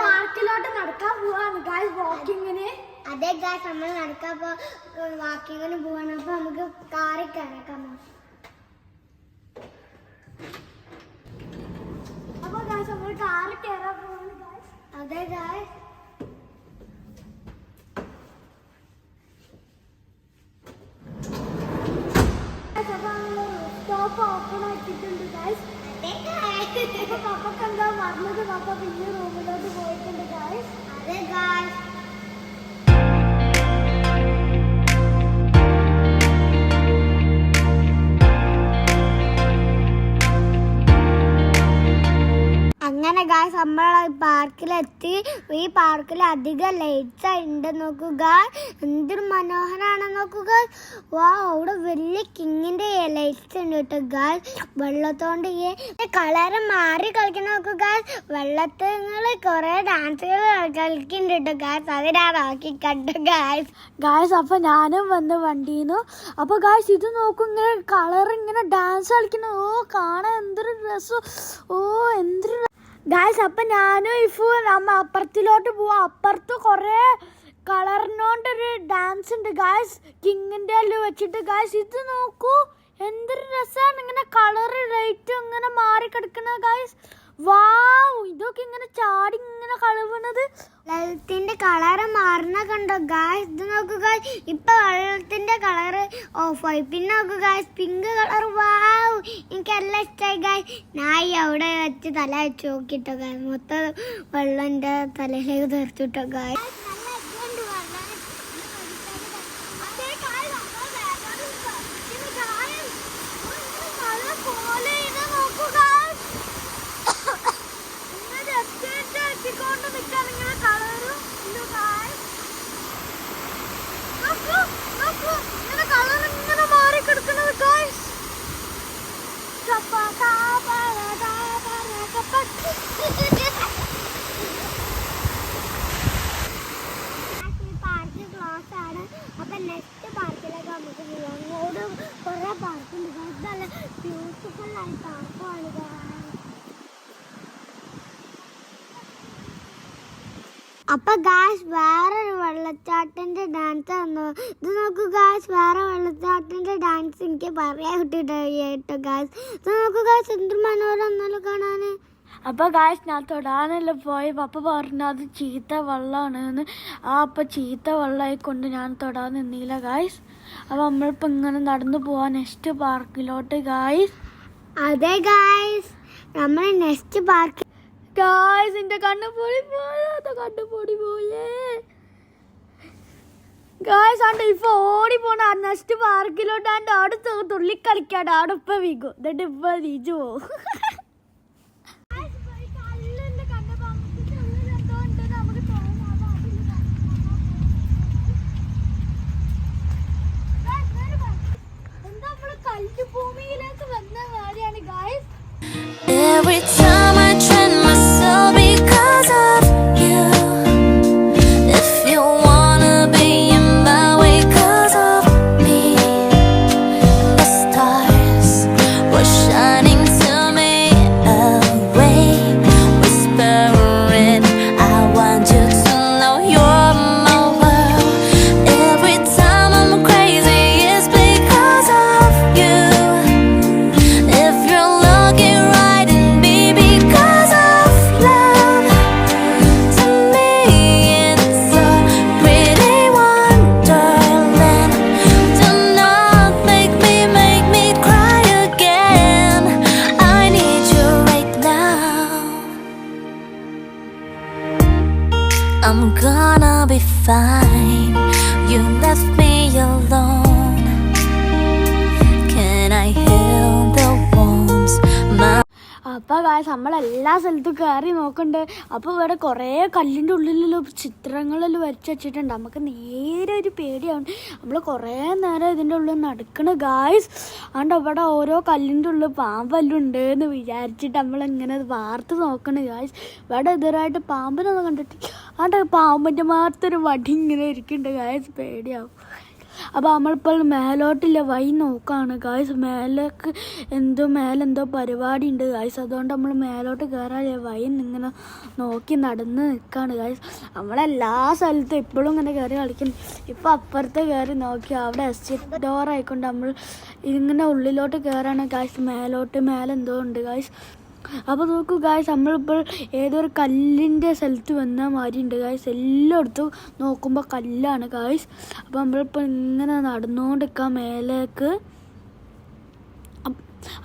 പാർക്കിലോട്ട് നടക്കാൻ പോവാണ്. ഗായ്സ് വാക്കിങ്ങിന് അതേ ഗായ്സ് നമ്മൾ നടക്കാൻ പോ വാക്കിങ്ങിന് പോവാണ്. അപ്പൊ നമുക്ക് കാറിൽ കയറാം അപ്പൊ ഗായ്സ് നമ്മൾ കാറിൽ കയറാൻ പോവാണ് ഗായ്സ് അതെ ഗായ്സ് ഓപ്പൺ ആക്കിയിട്ടുണ്ട് ഗായ്സ് അപ്പൊ പപ്പക്ക് എന്താ പറഞ്ഞത് പപ്പ പിന്നെ റൂമിലോട്ട് നമ്മൾ പാർക്കിലെത്തി. ഈ പാർക്കിൽ അധികം ലൈറ്റ്സ് ഉണ്ട് നോക്കുക. എന്തൊരു മനോഹരമാണ് നോക്കുക. വാ അവിടെ വലിയ കിങ്ങിന്റെ ലൈറ്റ്സ് ഉണ്ട് കേട്ടോ ഗാൾ വെള്ളത്തോണ്ട് ഈ കളറ് മാറി കളിക്കുന്ന നോക്കുക വെള്ളത്തിൽ കുറെ ഡാൻസുകൾ കളിക്കുന്നുണ്ട് കേട്ടോ ഗായ്സ് അതിനാറാക്കി കണ്ടു ഗായ്സ് ഗായ്സ് അപ്പോൾ ഞാനും വന്ന് വണ്ടീന്നു. അപ്പോൾ ഗായ്സ് ഇത് നോക്കും ഇങ്ങനെ കളർ ഇങ്ങനെ ഡാൻസ് കളിക്കുന്നു. ഓ കാണാൻ എന്തൊരു രസം. ഓ എന്തൊരു ഗായ്സ് അപ്പൊ ഞാനും ഇഫു നമ്മ അപ്പുറത്തിലോട്ട് പോവാം. അപ്പുറത്ത് കുറേ കളറിനോണ്ടൊരു ഡാൻസ് ഉണ്ട്. ഗായ്സ് കിങ്ങിന്റെ എല്ലാം വെച്ചിട്ട് ഗായ്സ് ഇത് നോക്കൂ. എന്തൊരു രസമാണ് ഇങ്ങനെ കളർ ലൈറ്റ് ഇങ്ങനെ മാറി കിടക്കുന്നത് ഗായ്സ് വാവ് ഇതൊക്കെ ഇങ്ങനെ ചാടി ഇങ്ങനെ കളവണത് വെള്ളത്തിന്റെ കളറ് മാറുന്ന കണ്ടോ? ഗായ്സ് ഇത് നോക്കുക ഇപ്പൊ വെള്ളത്തിന്റെ കളറ് ഓഫായി പിന്നെ നോക്കുക പിങ്ക് കളർ വാവ്. എനിക്ക് എല്ലാം ഇഷ്ടമായി ഗായ് നായി അവിടെ വെച്ച് തല വെച്ച് നോക്കിട്ടോ ഗായ് മൊത്തം വെള്ളം എന്റെ തലയിലേക്ക് തീർത്തിട്ടോ ഗായ് പാർക്ക് ക്ലോസ് ആണ്. അപ്പൊ നെക്സ്റ്റ് പാർക്കിലേക്ക് നമുക്ക് പോകാം പാർക്കുണ്ട് നല്ല ബ്യൂട്ടിഫുൾ വേറൊരു വെള്ളച്ചാട്ടന്റെ ഡാൻസ് ആണ് ഇത് നോക്കൂ ഗാസ് വേറെ വെള്ളച്ചാട്ടന്റെ ഡാൻസ് എനിക്ക് പറയാൻ കിട്ടിട്ടോ കേട്ടോ ഗാസ് ഇത് നോക്കൂ ഗാസ് എന്ത് മനോഹരം എന്നാലും കാണാന്. അപ്പൊ ഗായ്സ് ഞാൻ തൊടാനല്ല പോയി പപ്പ പറഞ്ഞു അത് ചീത്ത വെള്ളമാണ് എന്ന് ആ അപ്പൊ ചീത്ത വെള്ളമായി കൊണ്ട് ഞാൻ തൊടാൻ നിന്നില്ല ഗായ്സ് അപ്പൊ നമ്മളിപ്പോ ഇങ്ങനെ നടന്നു പോവാ നെക്സ്റ്റ് പാർക്കിലോട്ട് ഗായ്സ് അതെ ഗായ്സ് നമ്മൾ നെക്സ്റ്റ് പാർക്ക് ഗായ്സ് എന്റെ കണ്ണു പൊടി പോയാ? കണ്ണു പൊടി പോയേ. ഗായ്സ് ആണ്ട് ഇപ്പൊ ഓടി പോണ നെക്സ്റ്റ് പാർക്കിലോട്ട് ആണ്ട് അവിടെ തുള്ളി കളിക്കാണ്ട് അവിടെ ഇപ്പൊ വീകും എന്നിട്ട് ഇപ്പൊ വീജു പോവും fine. You left me alone. Can I heal the wounds? My നമ്മളെല്ലാ സ്ഥലത്തും കയറി നോക്കണ്ട് അപ്പൊ ഇവിടെ കുറേ കല്ലിന്റെ ഉള്ളിലുള്ള ചിത്രങ്ങളെല്ലാം വരച്ച് വെച്ചിട്ടുണ്ട് നമുക്ക് നേരെ ഒരു പേടിയാവും നമ്മൾ കുറേ നേരം ഇതിന്റെ ഉള്ളിൽ നടക്കണ ഗായ്സ് അതുകൊണ്ട് അവിടെ ഓരോ കല്ലിന്റെ ഉള്ളിൽ പാമ്പെല്ലാം ഉണ്ട് എന്ന് വിചാരിച്ചിട്ട് നമ്മളിങ്ങനെ വാർത്ത് നോക്കണ ഗായ്സ് ഇവിടെ ഇതുവരായിട്ട് പാമ്പിനൊന്നും കണ്ടിട്ട് അതുകൊണ്ട് പാമ്പിന്റെ മാത്രം വടി ഇങ്ങനെ ഇരിക്കുന്നുണ്ട് ഗായസ് പേടിയാവും. അപ്പോൾ നമ്മളിപ്പോൾ മേലോട്ടില്ല വൈ നോക്കാണ്. ഗായ്സ് മേലേക്ക് എന്തോ മേലെന്തോ പരിപാടി ഉണ്ട് ഗായ്സ് അതുകൊണ്ട് നമ്മൾ മേലോട്ട് കയറാൻ വൈ ഇങ്ങനെ നോക്കി നടന്ന് നിൽക്കുകയാണ് ഗായ്സ് നമ്മളെല്ലാ സ്ഥലത്തും ഇപ്പോഴും ഇങ്ങനെ കയറി കളിക്കും ഇപ്പോൾ അപ്പുറത്ത് കയറി നോക്കി അവിടെ എക്സിറ്റ് ഡോർ ആയിക്കൊണ്ട് നമ്മൾ ഇങ്ങനെ ഉള്ളിലോട്ട് കയറാണ് ഗായ്സ് മേലോട്ട് മേലെന്തോ ഉണ്ട് ഗായ്സ് അപ്പോൾ നോക്കൂ ഗായ്സ് നമ്മളിപ്പോൾ ഏതൊരു കല്ലിന്റെ സ്ഥലത്ത് വന്ന മാതിരി ഉണ്ട് ഗായ്സ് എല്ലായിടത്തും നോക്കുമ്പോൾ കല്ലാണ് ഗായ്സ് അപ്പോൾ നമ്മളിപ്പോൾ ഇങ്ങനെ നടന്നുകൊണ്ടിരിക്കാം മേലേക്ക്.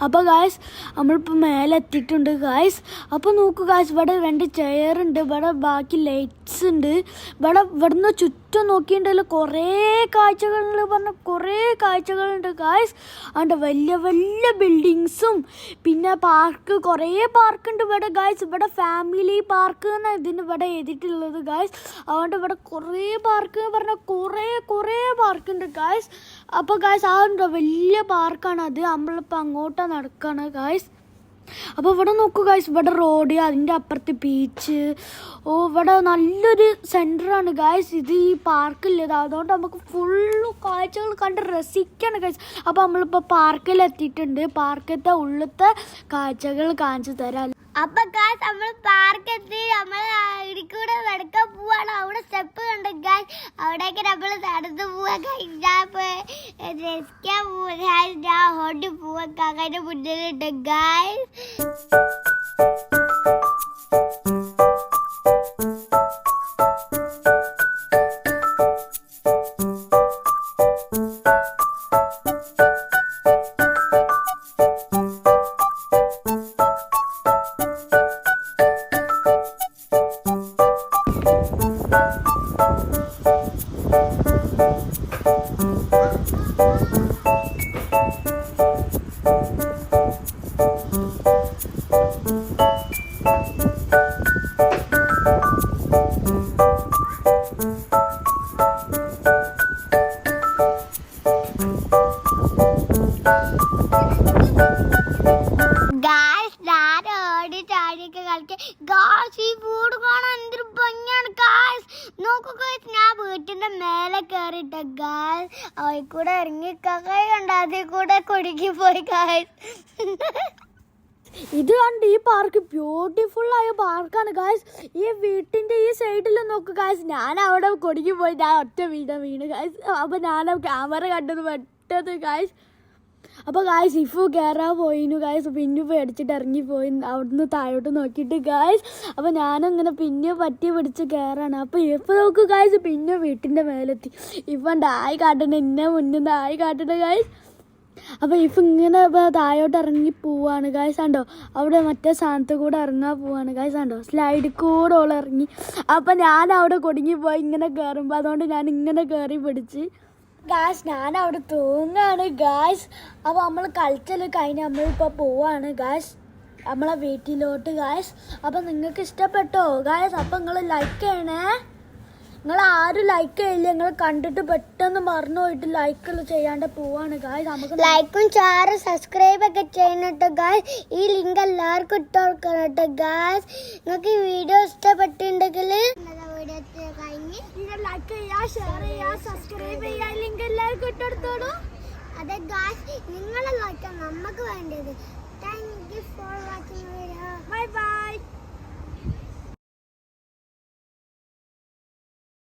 അപ്പോൾ ഗായ്സ് നമ്മളിപ്പോൾ മേലെ എത്തിയിട്ടുണ്ട് ഗായ്സ് അപ്പോൾ നോക്കൂ ഗായ്സ് ഇവിടെ രണ്ട് ചെയർ ഉണ്ട് ഇവിടെ ബാക്കി ലൈറ്റ്സ് ഉണ്ട്. ഇവിടെ ഇവിടുന്ന് ചുറ്റും നോക്കിയിട്ടുണ്ടല്ലോ കുറേ കാഴ്ചകൾ പറഞ്ഞ കുറേ കാഴ്ചകളുണ്ട് ഗായ്സ് അതുകൊണ്ട് വലിയ വലിയ ബിൽഡിങ്സും പിന്നെ പാർക്ക് കുറേ പാർക്കുണ്ട് ഇവിടെ ഗായ്സ് ഇവിടെ ഫാമിലി പാർക്ക് എന്നാണ് ഇതിന് ഇവിടെ എഴുതിയിട്ടുള്ളത് ഗായ്സ് അതുകൊണ്ട് ഇവിടെ കുറേ പാർക്ക് പറഞ്ഞാൽ കുറേ കുറേ പാർക്കുണ്ട് ഗായ്സ് അപ്പോൾ ഗായ്സ് ആ ഒരു വലിയ പാർക്കാണ് അത്. നമ്മളിപ്പോൾ അങ്ങോട്ടാണ് നടക്കുകയാണ് ഗായ്സ് അപ്പോൾ ഇവിടെ നോക്കൂ ഗായ്സ് ഇവിടെ റോഡ് അതിന്റെ അപ്പുറത്ത് ബീച്ച് ഓ ഇവിടെ നല്ലൊരു സെന്ററാണ് ഗായ്സ് ഇത് ഈ പാർക്കില്ലത് അതുകൊണ്ട് നമുക്ക് ഫുള്ള് കാഴ്ചകൾ കണ്ട് രസിക്കാണ് ഗായ്സ് അപ്പോൾ നമ്മളിപ്പോൾ പാർക്കിൽ എത്തിയിട്ടുണ്ട്. പാർക്കത്തെ ഉള്ളത്തെ കാഴ്ചകൾ കാണിച്ചു തരാം. അപ്പൊ ഗായ്സ് നമ്മൾ പാർക്ക് എത്തി. നമ്മൾ ഇടിക്കൂടെ നടക്കാൻ പോവാണ്. അവിടെ സ്റ്റെപ്പ് കണ്ട് ഗായ് അവിടേക്ക് നമ്മൾ നടന്നു പോവാ ഗായ്സ് ഞാൻ ഇപ്പൊ രസിക്കാൻ പോവാ ഞാൻ ഹോട്ടി പോവാ കാക്കാന്റെ മുന്നിലുണ്ട് ഗായ്സ് ഞാൻ വീട്ടിന്റെ മേലെ പോയി ഇത് കണ്ട് ഈ പാർക്ക് ബ്യൂട്ടിഫുൾ ആയ പാർക്കാണ് ഗായ്സ് ഈ വീട്ടിന്റെ ഈ സൈഡിൽ നോക്ക് ഗായ്സ് ഞാൻ അവിടെ കൊടുക്കി പോയി. ഞാൻ ഒറ്റ വീട വീണ് ഗായ്സ് അപ്പൊ ഞാൻ ക്യാമറ കണ്ടത് പെട്ടത് ഗായ്സ് അപ്പോൾ ഗായ്സ് ഇഫു കയറാൻ പോയിനു ഗായ്സ് പിന്നെ പേടിച്ചിട്ട് ഇറങ്ങിപ്പോയി അവിടുന്ന് താഴോട്ട് നോക്കിയിട്ട് ഗായ്സ് അപ്പോൾ ഞാനങ്ങനെ പിന്നെ പറ്റി പിടിച്ച് കയറാണ് അപ്പോൾ ഇപ്പോൾ നോക്കൂ ഗായ്സ് പിന്നെ വീട്ടിന്റെ മേലെത്തി. ഇപ്പം ഡായ് കാട്ടണ എന്നെ മുന്നിൽ ഡായ് കാട്ടണ ഗായ്സ് അപ്പോൾ ഇപ്പം ഇങ്ങനെ താഴോട്ട് ഇറങ്ങി പോവാണ് ഗായ്സ് കണ്ടോ? അവിടെ മറ്റേ സ്ഥാനത്ത് കൂടെ ഇറങ്ങാൻ പോവാണ് ഗായ്സ് കണ്ടോ? സ്ലൈഡ് കൂടെ ഓൾ ഇറങ്ങി. ഞാൻ അവിടെ കുടുങ്ങി പോയി ഇങ്ങനെ കയറുമ്പോൾ അതുകൊണ്ട് ഞാൻ ഇങ്ങനെ കയറി പിടിച്ച്. ഗായ്സ് ഞാൻ അവിടെ തൂങ്ങാണ് ഗായ്സ് അപ്പോൾ നമ്മൾ കളിച്ചൽ കഴിഞ്ഞ് നമ്മളിപ്പോൾ പോവാണ് ഗായ്സ് നമ്മളെ വീട്ടിലോട്ട് ഗായ്സ് അപ്പം നിങ്ങൾക്ക് ഇഷ്ടപ്പെട്ടോ ഗായ്സ് അപ്പം നിങ്ങൾ ലൈക്ക് ചെയ്യണേ. നിങ്ങൾ ആരും ലൈക്ക് ചെയ്യില്ല. നിങ്ങൾ കണ്ടിട്ട് പെട്ടെന്ന് മറന്നു പോയിട്ട് ലൈക്ക് ചെയ്യാണ്ട് പോവാണ് ഗായ്സ് നമുക്ക് ലൈക്കും ഷെയറും സബ്സ്ക്രൈബ് ഒക്കെ ചെയ്യണട്ടോ ഗായ്സ് ഈ ലിങ്ക് എല്ലാവർക്കും ഇട്ട് കൊടുക്കണം കേട്ടോ ഗായ്സ് നിങ്ങൾക്ക് ഈ വീഡിയോ ഇഷ്ടപ്പെട്ടിട്ടുണ്ടെങ്കിൽ കഴിഞ്ഞ് ലൈക്ക് ചെയ്യുക ഷെയർ ചെയ്യുക സബ്സ്ക്രൈബ് ചെയ്യുക ലിങ്ക് എല്ലാവർക്കും ഇട്ടെടുത്തോളൂ അതെ ഗായ്സ് നിങ്ങളെ ലൈക്കാണ് നമുക്ക് വേണ്ടത്. Thank you for watching video bye bye